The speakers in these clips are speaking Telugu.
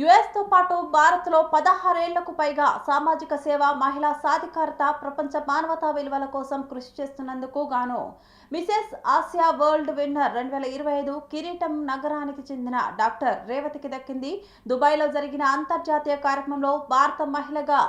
యుఎస్తో పాటు భారత్లో పదహారేళ్ళకు పైగా సామాజిక సేవ మహిళా సాధికారత ప్రపంచ మానవతా విలువల కోసం కృషి చేస్తున్నందుకు గాను మిసెస్ ఆసియా వరల్డ్ విన్నర్ రెండు వేల ఇరవై ఐదు కిరీటం నగరానికి చెందిన డాక్టర్ రేవతికి దక్కింది. దుబాయ్లో జరిగిన అంతర్జాతీయ కార్యక్రమంలో భారత మహిళగా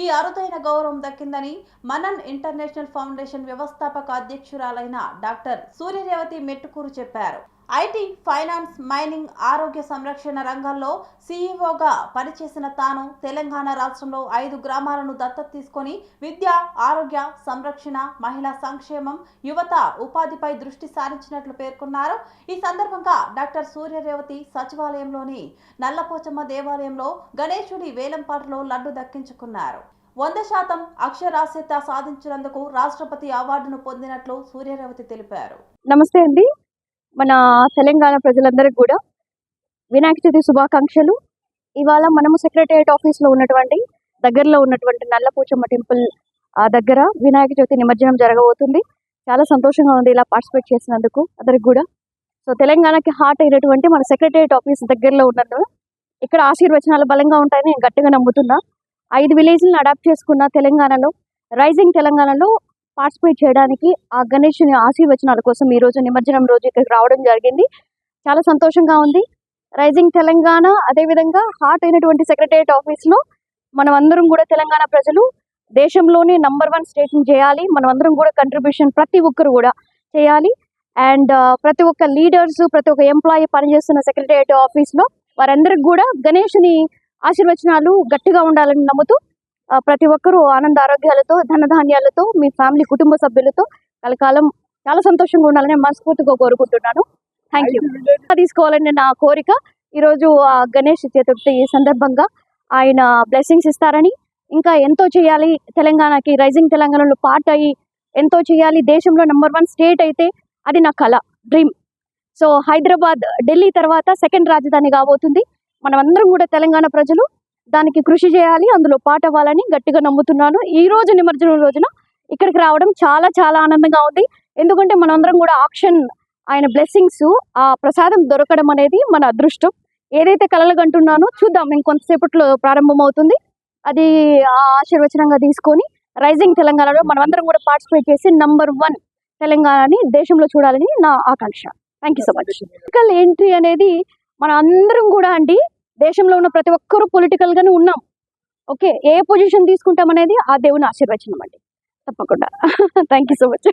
ఈ అరుదైన గౌరవం దక్కిందని మనన్ ఇంటర్నేషనల్ ఫౌండేషన్ వ్యవస్థాపక అధ్యక్షురాలైన డాక్టర్ సూర్యరేవతి మెట్టుకూరు చెప్పారు. ఐటీ ఫైనాన్స్ మైనింగ్ ఆరోగ్య సంరక్షణ రంగాల్లో సీఈఓగా పనిచేసిన తాను తెలంగాణ రాష్ట్రంలో ఐదు గ్రామాలను దత్తత తీసుకొని విద్య ఆరోగ్య సంరక్షణ మహిళా సంక్షేమం యువత ఉపాధిపై దృష్టి సారించినట్లు పేర్కొన్నారు. ఈ సందర్భంగా డాక్టర్ సూర్యరేవతి సచివాలయంలోని నల్లపోచమ్మ దేవాలయంలో గణేశుడి వేలంపాటలో లడ్డు దక్కించుకున్నారు. వంద శాతం అక్షరాస్యత సాధించినందుకు రాష్ట్రపతి అవార్డును పొందినట్లు సూర్యరేవతి తెలిపారు. నమస్తే అండి. మన తెలంగాణ ప్రజలందరికీ కూడా వినాయక చవితి శుభాకాంక్షలు. ఇవాళ మనము సెక్రటరియట్ ఆఫీస్లో ఉన్నటువంటి దగ్గరలో ఉన్నటువంటి నల్లపూచమ్మ టెంపుల్ ఆ దగ్గర వినాయక చవితి నిమజ్జనం జరగబోతుంది. చాలా సంతోషంగా ఉంది ఇలా పార్టిసిపేట్ చేసినందుకు అందరికి కూడా. సో తెలంగాణకి హార్ట్ అయినటువంటి మన సెక్రటరియట్ ఆఫీస్ దగ్గరలో ఉన్నందున ఇక్కడ ఆశీర్వచనాలు బలంగా ఉంటాయని నేను గట్టిగా నమ్ముతున్నా. ఐదు విలేజ్లను అడాప్ట్ చేసుకున్న తెలంగాణలో రైజింగ్ తెలంగాణలో పార్టిసిపేట్ చేయడానికి ఆ గణేషుని ఆశీర్వచనాల కోసం ఈ రోజు నిమజ్జనం రోజు ఇక్కడికి రావడం జరిగింది. చాలా సంతోషంగా ఉంది. రైజింగ్ తెలంగాణ అదేవిధంగా హార్ట్ అయినటువంటి సెక్రటరియట్ ఆఫీస్లో మనం అందరం కూడా తెలంగాణ ప్రజలు దేశంలోనే నంబర్ వన్ స్టేషన్ చేయాలి. మనం అందరం కూడా కంట్రిబ్యూషన్ ప్రతి ఒక్కరు కూడా చేయాలి. అండ్ uh, ప్రతి ఒక్క లీడర్స్ ప్రతి ఒక్క ఎంప్లాయీ పనిచేస్తున్న సెక్రటరియట్ ఆఫీస్లో వారందరికి కూడా గణేషుని ఆశీర్వచనాలు గట్టిగా ఉండాలని నమ్ముతూ ప్రతి ఒక్కరూ ఆనంద ఆరోగ్యాలతో ధనధాన్యాలతో మీ ఫ్యామిలీ కుటుంబ సభ్యులతో కలకాలం చాలా సంతోషంగా ఉండాలని మనస్ఫూర్తిగా కోరుకుంటున్నాను. థ్యాంక్ యూ తీసుకోవాలని నా కోరిక ఈరోజు ఆ గణేష్ చతుర్థి సందర్భంగా ఆయన బ్లెస్సింగ్స్ ఇస్తారని ఇంకా ఎంతో చేయాలి తెలంగాణకి రైజింగ్ తెలంగాణలో పార్ట్ అయ్యి ఎంతో చేయాలి దేశంలో నెంబర్ వన్ స్టేట్ అయితే అది నా కళ డ్రీమ్ సో హైదరాబాద్ ఢిల్లీ తర్వాత సెకండ్ రాజధాని కాబోతుంది. మనమందరం కూడా తెలంగాణ ప్రజలు దానికి కృషి చేయాలి అందులో పాట అవ్వాలని గట్టిగా నమ్ముతున్నాను. ఈ రోజు నిమజ్జనం రోజున ఇక్కడికి రావడం చాలా చాలా ఆనందంగా ఉంది. ఎందుకంటే మనందరం కూడా ఆక్షన్ ఆయన బ్లెస్సింగ్స్ ఆ ప్రసాదం దొరకడం అనేది మన అదృష్టం. ఏదైతే కలలు కంటున్నానో చూద్దాం ఇంకొంతసేపట్లో ప్రారంభం అవుతుంది అది ఆ ఆశీర్వచనంగా తీసుకొని రైజింగ్ తెలంగాణలో మనమందరం కూడా పార్టిసిపేట్ చేసి నంబర్ వన్ తెలంగాణని దేశంలో చూడాలని నా ఆకాంక్ష. Thank you so much physical entry అనేది మన అందరం కూడా అండి దేశంలో ఉన్న ప్రతి ఒక్కరూ పొలిటికల్గానే ఉన్నాం. ఓకే ఏ పొజిషన్ తీసుకుంటాం అనేది ఆ దేవుని ఆశీర్వచనం అండి. తప్పకుండా. Thank you so much